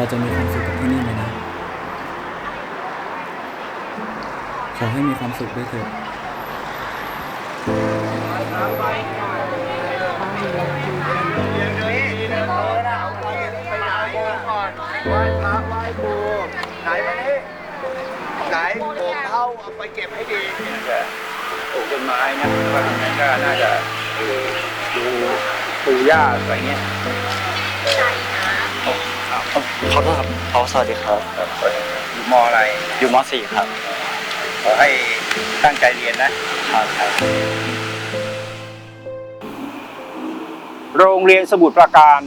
เราจะมีความสุขกับที่นี่ไหมนะ ขอให้มีความสุขด้วยเถิดไหว้พระไหว้ครูไหนมานี่ไหนผมเท่าเอาไปเก็บให้ดีปลูกต้นไม้นะว่าทางนั้นก็น่าจะดูปูหญ้าอะไรเงี้ย ขอโทษครับเขาสวัสดีครับครับ อยู่มอะไรอยู่ม .4 ครับ ขอให้ตั้งใจเรียนนะครับครับ โรงเรียนสมุทรปราการ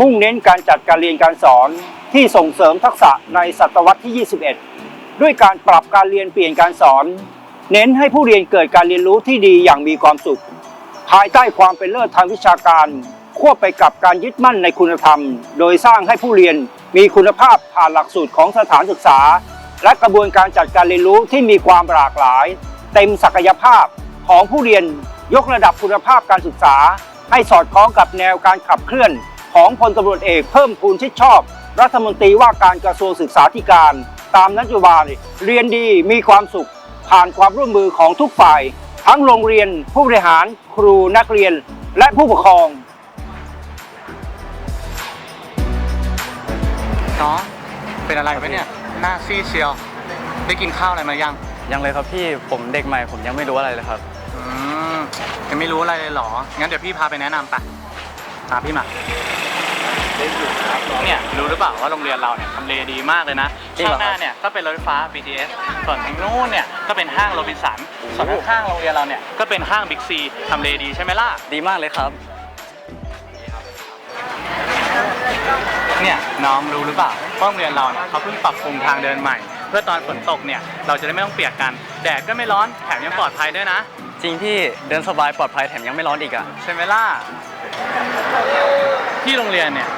มุ่งเน้นการจัดการเรียนการสอนที่ส่งเสริมทักษะในศตวรรษที่ 21 ด้วยการปรับการเรียนเปลี่ยนการสอน เน้นให้ผู้เรียนเกิดการเรียนรู้ที่ดีอย่างมีความสุข ภายใต้ความเป็นเลิศทางวิชาการ ควบไปกับการยึดมั่นในคุณธรรม โดยสร้างให้ผู้เรียน มีคุณภาพผ่านหลักสูตรของสถานศึกษา และกระบวนการจัดการเรียนรู้ที่มีความหลากหลาย เต็มศักยภาพของผู้เรียนยกระดับคุณภาพการศึกษา ให้สอดคล้องกับแนวการขับเคลื่อน ของพลตำรวจเอกเพิ่มพูนชิดชอบ รัฐมนตรีว่าการกระทรวงศึกษาธิการ ตามนโยบายเรียนดีมีความสุข ผ่านความร่วมมือของทุกฝ่าย ทั้งโรงเรียนผู้บริหาร ครูนักเรียน และผู้ปกครอง น้องเป็นอะไรไหมเนี่ยหน้าซีดเชียว ได้กินข้าวอะไรมายังยังเลยครับพี่ผมเด็กใหม่ผมยังไม่รู้อะไรเลยครับ อืมยังไม่รู้อะไรเลยเหรอ งั้นเดี๋ยวพี่พาไปแนะนำไปตามพี่มาเนี่ยรู้หรือเปล่าว่าโรงเรียนเราเนี่ยทำเลดีมากเลยนะจริงเหรข้าองครับหน้าเนี่ยก็เป็นรถไฟฟ้า BTS ส่วนทางนู้นเนี่ยก็เป็นห้างโรบินสันส่วนข้างๆโรงเรียนเราเนี่ยก็เป็นห้างบิ๊กซีทำเลดีใช่ไหมล่ะ ดีมากเลยครับ เนี่ยน้องรู้หรือเปล่าว่าโรงเรียนเราเนี่ยเขาเพิ่งปรับปรุงทางเดินใหม่ เพื่อตอนฝนตกเนี่ยเราจะได้ไม่ต้องเปียกกัน แดดก็ไม่ร้อนแถมยังปลอดภัยด้วยนะ จริงพี่เดินสบายปลอดภัยแถมยังไม่ร้อนอีกอะใช่ไหมล่ะที่โรงเรียนเนี่ย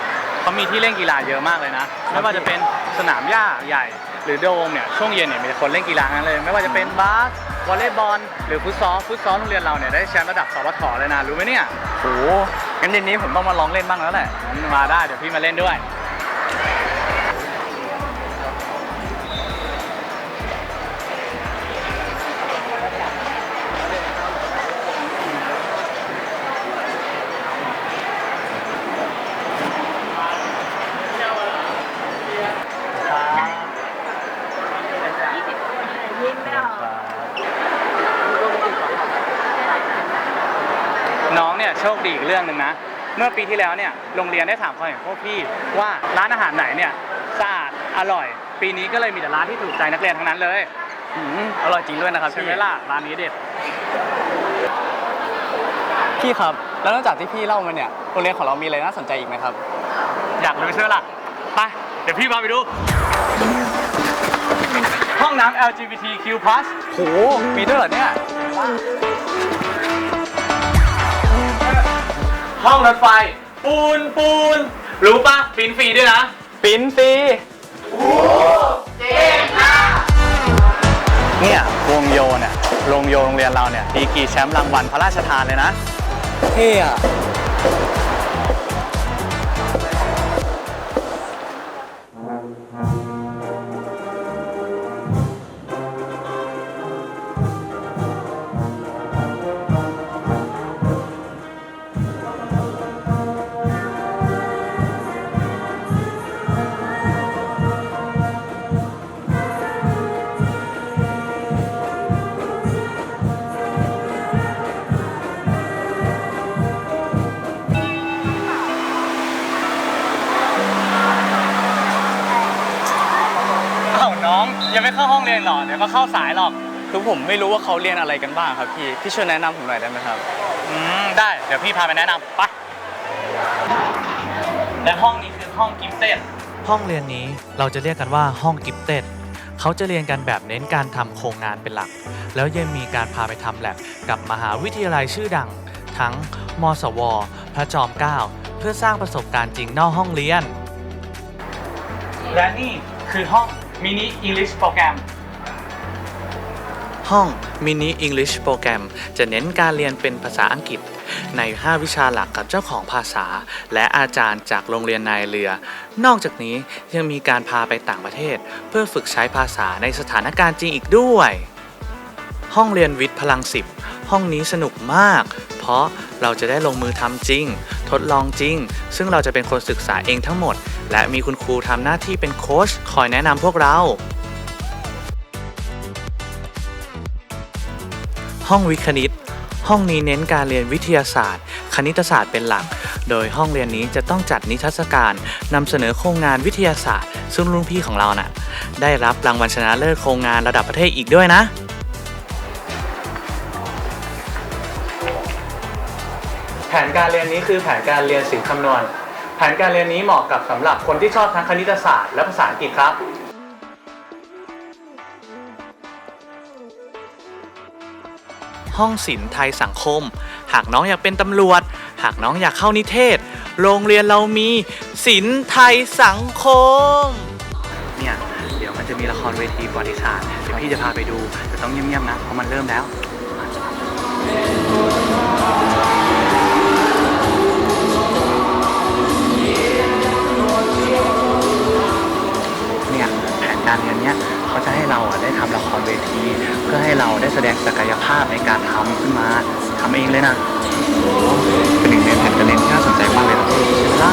เขามีที่เล่นกีฬาเยอะมากเลยนะไม่ว่าจะเป็นสนามหญ้าใหญ่ หรือโดมเนี่ยช่วงเย็นเนี่ยมีแต่คนเล่นกีฬาทั้งนั้นเลย ไม่ว่าจะเป็นบาสวอลเลย์บอลหรือฟุตซอลฟุตซอลโรงเรียนเราเนี่ยได้แชมป์ระดับสวทเลยนะรู้ไหมเนี่ยโอ้งั้นเย็นนี้ผมต้องมาลองเล่นบ้างแล้วแหละงั้นมาได้เดี๋ยวพี่มาเล่นด้วย โชคดีอีกเรื่องหนึ่งนะ เมื่อปีที่แล้วเนี่ยโรงเรียนได้ถามความเห็นพวกพี่ว่าร้านอาหารไหนเนี่ยสะอาดอร่อย ปีนี้ก็เลยมีแต่ร้านที่ถูกใจนักเรียนทั้งนั้นเลยอืมอร่อยจริงด้วยนะครับใช่พี่ไหมล่ะร้านนี้เด็ดพี่ครับ แล้วนอกจากที่พี่เล่ามาเนี่ยโรงเรียนของเรามีอะไรน่าสนใจอีกไหมครับ อยากรู้ใช่ไหมล่ะไปเดี๋ยวพี่พาไปดู ห้องน้ำ LGBTQ+ โหมีด้วยเหรอเนี่ย ห้องรถไฟ ปูนปูน รู้ปะฟินฟรีด้วยนะ ปิ้นฟรีเนี่ยวงโยเนี่ยโรงโยโรงเรียนเราเนี่ยดีกรีแชมป์รางวัลพระราชทานเลยนะ เท่อะ ห้องเรียนหรอเดี๋ยวก็เข้าสายหรอก คือผมไม่รู้ว่าเขาเรียนอะไรกันบ้างครับพี่ พี่ช่วยแนะนำผมหน่อยได้ไหมครับ อืมได้ เดี๋ยวพี่พาไปแนะนำไปและห้องนี้คือห้องกิฟเต็ดห้องเรียนนี้เราจะเรียกกันว่าห้องกิฟเต็ดเขาจะเรียนกันแบบเน้นการทำโครงงานเป็นหลัก แล้วยังมีการพาไปทำแลบกับมหาวิทยาลัยชื่อดัง ทั้งมสว พระจอมเกล้าเพื่อสร้างประสบการณ์จริงนอกห้องเรียน และนี่คือห้องมินิ English โปรแกรม ห้อง Mini English โปรแกรมจะเน้นการเรียนเป็นภาษาอังกฤษ ใน 5 วิชาหลักกับเจ้าของภาษา และอาจารย์จากโรงเรียนนายเรือ นอกจากนี้ยังมีการพาไปต่างประเทศ เพื่อฝึกใช้ภาษาในสถานการณ์จริงอีกด้วย ห้องเรียนวิทย์พลังสิบห้องนี้สนุกมาก เพราะเราจะได้ลงมือทำจริง ทดลองจริง ซึ่งเราจะเป็นคนศึกษาเองทั้งหมด และมีคุณครูทำหน้าที่เป็นโค้ชคอยแนะนำพวกเรา ห้องวิทย์คณิต ห้องนี้เน้นการเรียนวิทยาศาสตร์ คณิตศาสตร์เป็นหลัก โดยห้องเรียนนี้จะต้องจัดนิทรรศการนำเสนอโครงงานวิทยาศาสตร์ ซึ่งรุ่นพี่ของเราน่ะได้รับรางวัลชนะเลิศโครงงานระดับประเทศอีกด้วยนะแผนการเรียนนี้คือแผนการเรียนศิลป์คำนวณ แผนการเรียนนี้เหมาะกับสำหรับคนที่ชอบทั้งคณิตศาสตร์และภาษาอังกฤษครับ ห้องศิลป์ไทยสังคม หากน้องอยากเป็นตำรวจ หากน้องอยากเข้านิเทศ โรงเรียนเรามีศิลป์ไทยสังคม เนี่ยเดี๋ยวมันจะมีละครเวทีประวัติศาสตร์เดี๋ยวพี่จะพาไปดูแต่ต้องเงียบๆนะเพราะมันเริ่มแล้วเนี่ยแผนการเรียนเนี้ย ให้เราอะได้ทำละครเวที เพื่อให้เราได้แสดงศักยภาพในการทำขึ้นมาทำเองเลยนะเป็นหนึ่งในแผนการเรียนที่น่าสนใจมากเลยนะพี่ใช่ไหมล่ะ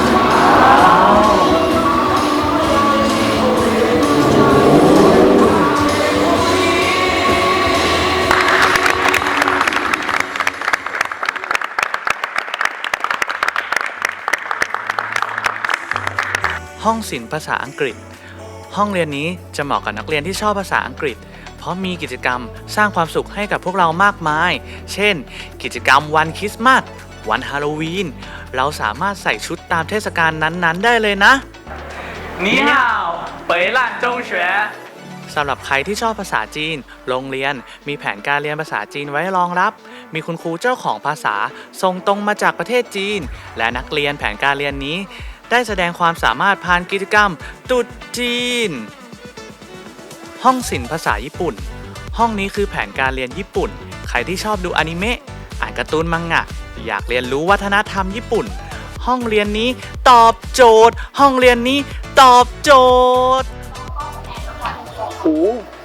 ห้องศิลป์ภาษาอังกฤษ ห้องเรียนนี้จะเหมาะกับนักเรียนที่ชอบภาษาอังกฤษ เพราะมีกิจกรรมสร้างความสุขให้กับพวกเรามากมาย เช่น กิจกรรมวันคริสต์มาส วันฮาโลวีน เราสามารถใส่ชุดตามเทศกาลนั้นๆ ได้เลยนะนี่ฮาวสำหรับใครที่ชอบภาษาจีน โรงเรียนมีแผนการเรียนภาษาจีนไว้รองรับ มีคุณครูเจ้าของภาษาส่งตรงมาจากประเทศจีน และนักเรียนแผนการเรียนนี้ ได้แสดงความสามารถผ่านกิจกรรมตรุดจีน ห้องศิลป์ภาษาญี่ปุ่น ห้องนี้คือแผนการเรียนญี่ปุ่น ใครที่ชอบดูอนิเมะอ่านการ์ตูนมังงะ อยากเรียนรู้วัฒนธรรมญี่ปุ่น ห้องเรียนนี้ตอบโจทย์ ห้องเรียนนี้ตอบโจทย์โอ้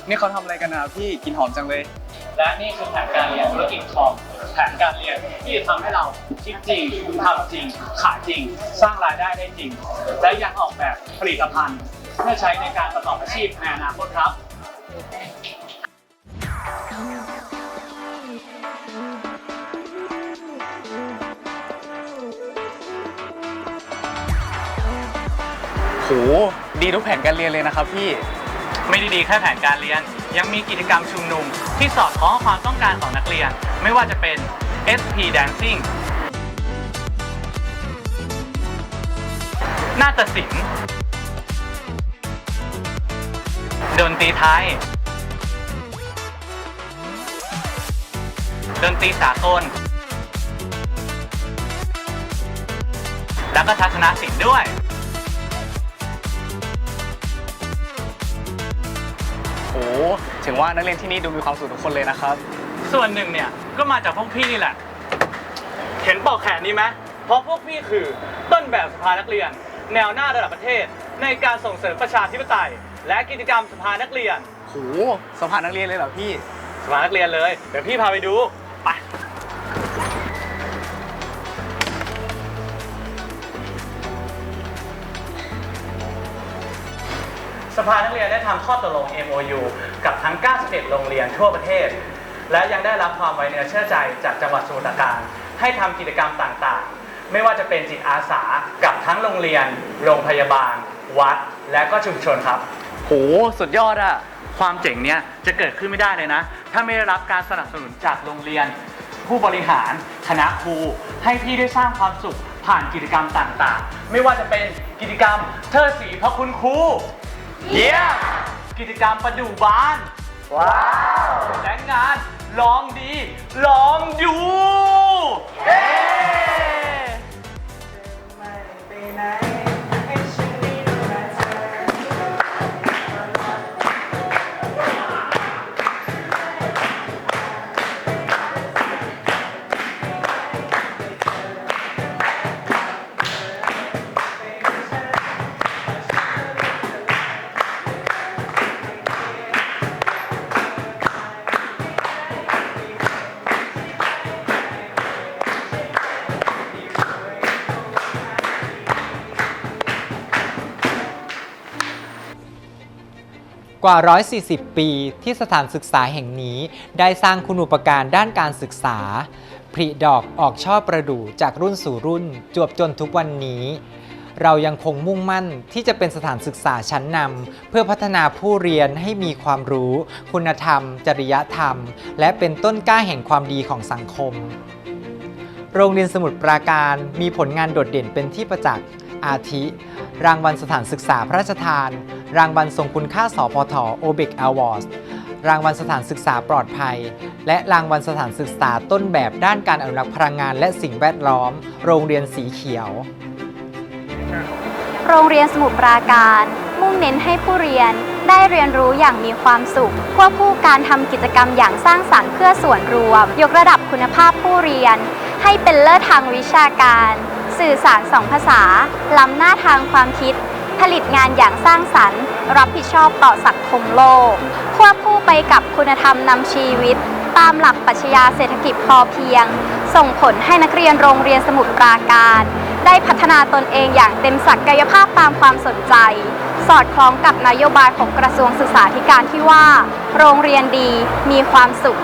นี่เขาทำอะไรกันนะพี่กินหอมจังเลย และนี่คือแผนการเรียนธุรกิจคอมแผนการเรียนที่จะทำให้เรา คิดจริงทำจริง ขายจริง สร้างรายได้ได้จริง และยังออกแบบผลิตภัณฑ์ เพื่อใช้ในการประกอบอาชีพในอนาคตครับโหดีทุกแผนการเรียนเลยนะครับพี่ ไม่ได้ดีแค่แผนการเรียน ยังมีกิจกรรมชุมนุมที่สอดคล้องกับความต้องการของนักเรียน ไม่ว่าจะเป็น SP Dancing นาฏศิลป์ดนตรีไทย ดนตรีสากล แล้วก็ทัศนศิลป์ด้วยโหถึงว่านักเรียนที่นี่ดูมีความสุขทุกคนเลยนะครับ ส่วนหนึ่งเนี่ยก็มาจากพวกพี่นี่แหละ เห็นปอกแขนนี้ไหมเพราะพวกพี่คือต้นแบบสภานักเรียน แนวหน้าระดับประเทศ ในการส่งเสริมประชาธิปไตย และกิจกรรมสภานักเรียนโหสภานักเรียนเลยเหรอพี่ สภานักเรียนเลย เดี๋ยวพี่พาไปดู ไป สภานักเรียนได้ทำข้อตกลง MOU กับทั้ง 91 โรงเรียนทั่วประเทศ และยังได้รับความไว้เนื้อเชื่อใจจากจังหวัดสมุทรปราการ ให้ทำกิจกรรมต่างๆ ไม่ว่าจะเป็นจิตอาสากับ ทั้งโรงเรียน โรงพยาบาล วัด และก็ชุมชนครับ โห สุดยอดอะความเจ๋งเนี้ยจะเกิดขึ้นไม่ได้เลยนะ ถ้าไม่ได้รับการสนับสนุนจากโรงเรียน ผู้บริหารคณะครู ให้พี่ได้สร้างความสุขผ่านกิจกรรมต่างๆ ไม่ว่าจะเป็นกิจกรรมเทิดสีพระคุณครูเยี่ยมกิจกรรมประดูบ้านว้าวและงานลองดีลองดูเกว่า 140 ปีที่สถานศึกษาแห่งนี้ได้สร้างคุณูปการด้านการศึกษา ผลิดอกออกช่อประดู่จากรุ่นสู่รุ่น จวบจนทุกวันนี้ เรายังคงมุ่งมั่นที่จะเป็นสถานศึกษาชั้นนำเพื่อพัฒนาผู้เรียนให้มีความรู้ คุณธรรม จริยธรรม และเป็นต้นกล้าแห่งความดีของสังคม โรงเรียนสมุทรปราการมีผลงานโดดเด่นเป็นที่ประจักษ์อาทิ รางวัลสถานศึกษาพระราชทาน รางวัลทรงคุณค่าสพทโอเบกอวอร์ดรางวัลสถานศึกษาปลอดภัย และรางวัลสถานศึกษาต้นแบบด้านการอนุรักษ์พลังงานและสิ่งแวดล้อม โรงเรียนสีเขียว โรงเรียนสมุทรปราการ มุ่งเน้นให้ผู้เรียนได้เรียนรู้อย่างมีความสุข ควบคู่การทำกิจกรรมอย่างสร้างสรรค์เพื่อส่วนรวม ยกระดับคุณภาพผู้เรียน ให้เป็นเลิศทางวิชาการ สื่อสารสองภาษา ล้ำหน้าทางความคิด ผลิตงานอย่างสร้างสรรค์ รับผิดชอบต่อสังคมโลก ควบคู่ไปกับคุณธรรมนำชีวิต ตามหลักปรัชญาเศรษฐกิจพอเพียง ส่งผลให้นักเรียนโรงเรียนสมุทรปราการ ได้พัฒนาตนเองอย่างเต็มศักยภาพตามความสนใจ สอดคล้องกับนโยบายของกระทรวงศึกษาธิการที่ว่า โรงเรียนดีมีความสุข